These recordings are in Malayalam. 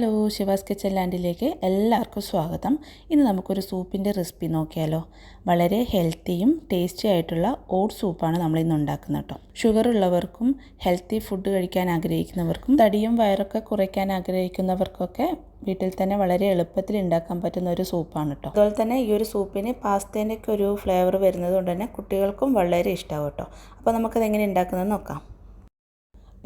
ഹലോ ശിവാസ് കിച്ചൻ ലാൻഡിലേക്ക് എല്ലാവർക്കും സ്വാഗതം. ഇന്ന് നമുക്കൊരു സൂപ്പിന്റെ റെസിപ്പി നോക്കിയാലോ. വളരെ ഹെൽത്തിയും ടേസ്റ്റി ആയിട്ടുള്ള ഓട്സ് സൂപ്പാണ് നമ്മൾ ഇന്ന് ഉണ്ടാക്കുന്നത് കേട്ടോ. ഷുഗർ ഉള്ളവർക്കും ഹെൽത്തി ഫുഡ് കഴിക്കാൻ ആഗ്രഹിക്കുന്നവർക്കും തടിയും വയറൊക്കെ കുറയ്ക്കാൻ ആഗ്രഹിക്കുന്നവർക്കൊക്കെ വീട്ടിൽ തന്നെ വളരെ എളുപ്പത്തിൽ ഉണ്ടാക്കാൻ പറ്റുന്ന ഒരു സൂപ്പാണ് കേട്ടോ. അതുപോലെ തന്നെ ഈ ഒരു സൂപ്പിന് പാസ്തേന്റെ ഒക്കെ ഒരു ഫ്ലേവർ വരുന്നത് കൊണ്ട് തന്നെ കുട്ടികൾക്കും വളരെ ഇഷ്ടമാവും കേട്ടോ. അപ്പോൾ നമുക്കത് എങ്ങനെ ഉണ്ടാക്കുന്നത് നോക്കാം.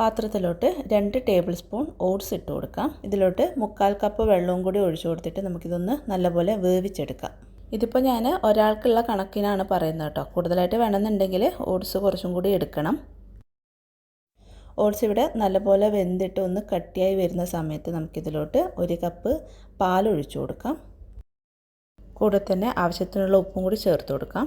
പാത്രത്തിലോട്ട് രണ്ട് ടേബിൾ സ്പൂൺ ഓട്സ് ഇട്ട് കൊടുക്കാം. ഇതിലോട്ട് മുക്കാൽ കപ്പ് വെള്ളവും കൂടി ഒഴിച്ചു കൊടുത്തിട്ട് നമുക്കിതൊന്ന് നല്ലപോലെ വേവിച്ചെടുക്കാം. ഇതിപ്പോൾ ഞാൻ ഒരാൾക്കുള്ള കണക്കിനാണ് പറയുന്നത് കേട്ടോ. കൂടുതലായിട്ട് വേണമെന്നുണ്ടെങ്കിൽ ഓട്സ് കുറച്ചും കൂടി എടുക്കണം. ഓട്സ് ഇവിടെ നല്ലപോലെ വെന്തിട്ട് ഒന്ന് കട്ടിയായി വരുന്ന സമയത്ത് നമുക്കിതിലോട്ട് ഒരു കപ്പ് പാൽ ഒഴിച്ചു കൊടുക്കാം. കൂടെ തന്നെ ആവശ്യത്തിനുള്ള ഉപ്പും കൂടി ചേർത്ത് കൊടുക്കാം.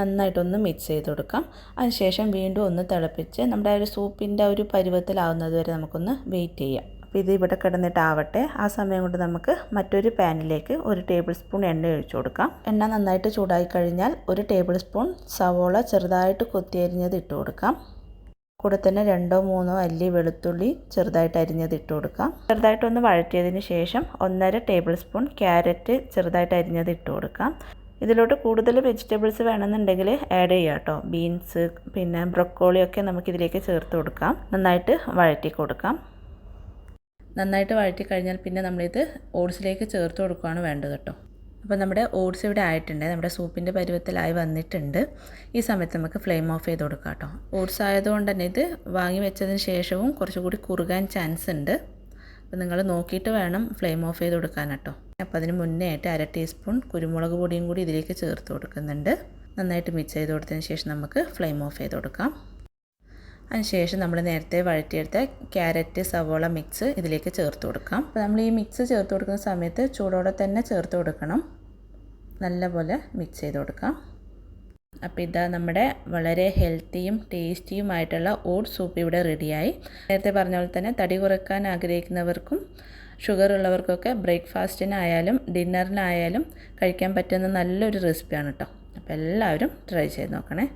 നന്നായിട്ടൊന്ന് മിക്സ് ചെയ്ത് കൊടുക്കാം. അതിനുശേഷം വീണ്ടും ഒന്ന് തിളപ്പിച്ച് നമ്മുടെ ഒരു സൂപ്പിന്റെ ഒരു പരുവത്തിലാവുന്നത് വരെ നമുക്കൊന്ന് വെയിറ്റ് ചെയ്യാം. അപ്പോൾ ഇത് ഇവിടെ കിടന്നിട്ടാവട്ടെ. ആ സമയം കൊണ്ട് നമുക്ക് മറ്റൊരു പാനിലേക്ക് ഒരു ടേബിൾ സ്പൂൺ എണ്ണ ഒഴിച്ചു കൊടുക്കാം. എണ്ണ നന്നായിട്ട് ചൂടായി കഴിഞ്ഞാൽ ഒരു ടേബിൾ സ്പൂൺ സവോള ചെറുതായിട്ട് കൊത്തിയരിഞ്ഞത് ഇട്ട് കൊടുക്കാം. കൂടെ തന്നെ രണ്ടോ മൂന്നോ അല്ലി വെളുത്തുള്ളി ചെറുതായിട്ട് അരിഞ്ഞത് ഇട്ട് കൊടുക്കാം. ചെറുതായിട്ടൊന്ന് വഴറ്റിയതിന് ശേഷം ഒന്നര ടേബിൾ സ്പൂൺ ക്യാരറ്റ് ചെറുതായിട്ട് അരിഞ്ഞത് ഇട്ട് കൊടുക്കാം. ഇതിലോട്ട് കൂടുതൽ വെജിറ്റബിൾസ് വേണമെന്നുണ്ടെങ്കിൽ ആഡ് ചെയ്യാം കേട്ടോ. ബീൻസ് പിന്നെ ബ്രൊക്കോളിയൊക്കെ നമുക്കിതിലേക്ക് ചേർത്ത് കൊടുക്കാം. നന്നായിട്ട് വഴറ്റി കൊടുക്കാം. നന്നായിട്ട് വഴറ്റി കഴിഞ്ഞാൽ പിന്നെ നമ്മളിത് ഓട്സിലേക്ക് ചേർത്ത് കൊടുക്കുകയാണ് വേണ്ടത് കേട്ടോ. അപ്പോൾ നമ്മുടെ ഓട്സ് ഇവിടെ ആയിട്ടുണ്ട്. നമ്മുടെ സൂപ്പിന്റെ പരുവത്തിലായി വന്നിട്ടുണ്ട്. ഈ സമയത്ത് നമുക്ക് ഫ്ലെയിം ഓഫ് ചെയ്ത് കൊടുക്കാം കേട്ടോ. ഓട്സ് ആയതുകൊണ്ട് തന്നെ ഇത് വാങ്ങി വെച്ചതിന് ശേഷവും കുറച്ചുകൂടി കുറുകാൻ ചാൻസ് ഉണ്ട്. അപ്പോൾ നിങ്ങൾ നോക്കിയിട്ട് വേണം ഫ്ലെയിം ഓഫ് ചെയ്ത് കൊടുക്കാൻ കേട്ടോ. അപ്പോൾ അതിന് മുന്നേ ആയിട്ട് അര ടീസ്പൂൺ കുരുമുളക് പൊടിയും കൂടി ഇതിലേക്ക് ചേർത്ത് കൊടുക്കുന്നുണ്ട്. നന്നായിട്ട് മിക്സ് ചെയ്ത് കൊടുത്തതിന് ശേഷം നമുക്ക് ഫ്ലെയിം ഓഫ് ചെയ്ത് കൊടുക്കാം. അതിനുശേഷം നമ്മൾ നേരത്തെ വഴറ്റിയെടുത്ത ക്യാരറ്റ് സവോള മിക്സ് ഇതിലേക്ക് ചേർത്ത് കൊടുക്കാം. അപ്പോൾ നമ്മൾ ഈ മിക്സ് ചേർത്ത് കൊടുക്കുന്ന സമയത്ത് ചൂടോടെ തന്നെ ചേർത്ത് കൊടുക്കണം. നല്ലപോലെ മിക്സ് ചെയ്ത് കൊടുക്കാം. അപ്പോൾ ഇതാ നമ്മുടെ വളരെ ഹെൽത്തിയും ടേസ്റ്റിയുമായിട്ടുള്ള ഓട്ട് സൂപ്പ് ഇവിടെ റെഡിയായി നേരത്തെ പറഞ്ഞ പോലെ തന്നെ തടി കുറയ്ക്കാൻ ആഗ്രഹിക്കുന്നവർക്കും ഷുഗർ ഉള്ളവർക്കൊക്കെ ബ്രേക്ക്ഫാസ്റ്റിനായാലും ഡിന്നറിനായാലും കഴിക്കാൻ പറ്റുന്ന നല്ലൊരു റെസിപ്പിയാണ് കേട്ടോ അപ്പോൾ എല്ലാവരും ട്രൈ ചെയ്ത് നോക്കണേ.